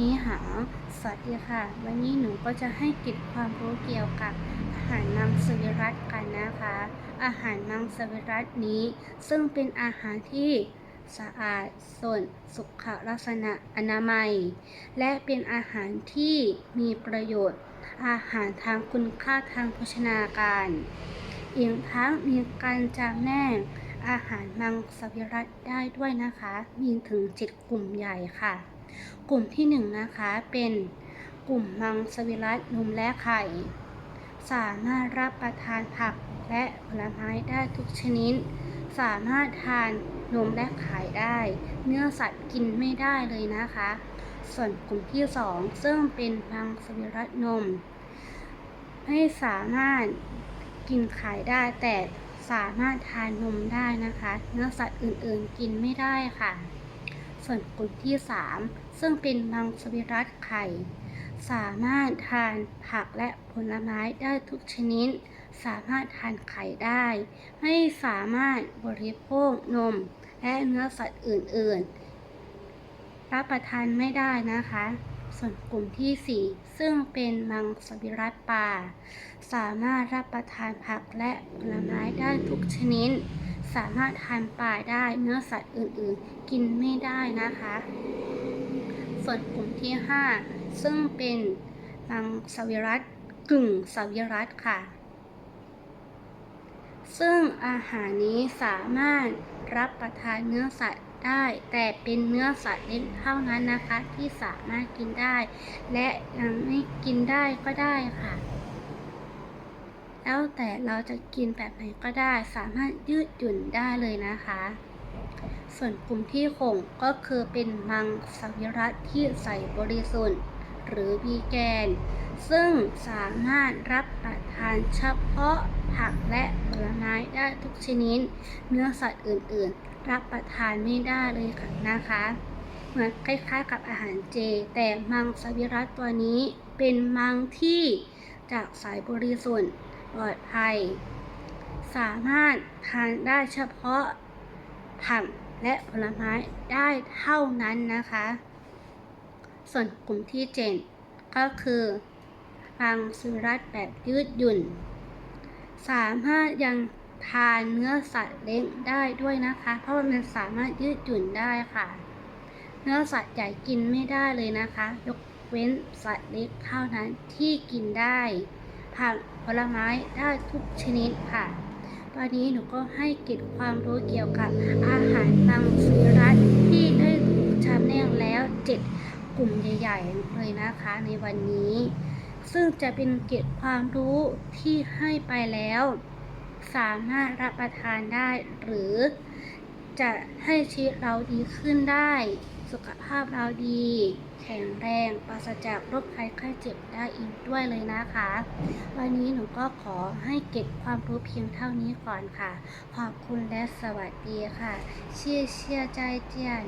นี้หา สวัสดีค่ะ วันนี้หนูก็จะให้เกิจความรู้เกี่ยวกับอาหารมังสวิรัตกันนะคะ อาหารมังสวิรัตนี้ ซึ่งเป็นอาหารที่สะอาดส่วนสุขลักษณะอนามัย และเป็นอาหารที่มีประโยชน์ อาหารทางคุณค่าทางโภชนาการอีกทั้งมีการจำแนกอาหารมังสวิรัตได้ด้วยนะคะ มีถึง7กลุ่มใหญ่ค่ะ กลุ่มที่1นะคะเป็นกลุ่มมังสวิรัตนมและไข่ สามารถรับประทานผักและผลไม้ได้ทุกชนิด สามารถทานนมและไข่ได้ เนื้อสัตว์กินไม่ได้เลยนะคะ ส่วนกลุ่มที่ 2 ซึ่งเป็นมังสวิรัตนม ไม่สามารถกินไข่ได้แต่สามารถทานนมได้นะคะ เนื้อสัตว์อื่นๆกินไม่ได้ค่ะ ส่วนกลุ่มที่ 3 ซึ่งเป็นมังสวิรัตไข่ สามารถทานผักและผลไม้ได้ทุกชนิด สามารถทานไข่ได้ ไม่สามารถบริโภคนม และเนื้อสัตว์อื่น ๆ รับประทานไม่ได้นะคะ ส่วนกลุ่มที่ 4 ซึ่งเป็นมังสวิรัตปลาสามารถรับประทานผักและผลไม้ได้ทุกชนิด สามารถทานปลาได้เนื้อสัตว์อื่นๆ กินไม่ได้นะคะ ส่วนกลุ่มที่ 5 ซึ่งเป็นมังสวิรัตกึ่งสวิรัตค่ะ ซึ่งอาหารนี้สามารถรับประทานเนื้อสัตว์ได้ แต่เป็นเนื้อสัตว์เล็กเท่านั้นนะคะ ที่สามารถกินได้ และยังไม่กินได้ก็ได้ค่ะ แล้วแต่เราจะกินแบบไหนก็ได้ สามารถยืดหยุ่นได้เลยนะคะ ส่วนกลุ่มที่หกก็คือเป็นมังสวิรัตที่ใส่บริสุทธิ์ หรือวีแกน ซึ่งสามารถรับประทานเฉพาะผักและผลไม้ได้ทุกชนิด เนื้อสัตว์อื่นๆ รับประทานไม่ได้เลยค่ะนะคะเหมือนคล้ายๆกับอาหารเจ แต่มังสวิรัตตัวนี้เป็นมังที่จากสายบริสุทธิ์ ปลอดภัย สามารถทานได้เฉพาะผักและผลไม้ได้เท่านั้นนะคะ ส่วนกลุ่มที่เจ็ดก็คือมังสวิรัตแบบยืดหยุ่น สามารถยังทานเนื้อสัตว์เล็กได้ด้วยนะคะ เพราะว่ามันสามารถยืดหยุ่นได้ค่ะ เนื้อสัตว์ใหญ่กินไม่ได้เลยนะคะ ยกเว้นสัตว์เล็กเท่านั้นที่กินได้ ผักผลไม้ได้ทุกชนิดค่ะตอนนี้หนูก็ให้เก็บความรู้เกี่ยวกับอาหารมังสวิรัตที่ได้ชำแนกแล้ว7กลุ่มใหญ่ๆเลยนะคะในวันนี้ ซึ่งจะเป็นเก็บความรู้ที่ให้ไปแล้ว สามารถรับประทานได้หรือจะให้ชีวิตเราดีขึ้นได้ สุขภาพเราดี แข็งแรงปราศจากโรคภัยไข้เจ็บได้อีกด้วยเลยนะคะ วันนี้หนูก็ขอให้เก็บความรู้เพียงเท่านี้ก่อนค่ะ ขอบคุณและสวัสดีค่ะ เชี่ยเชี่ยใจเจียน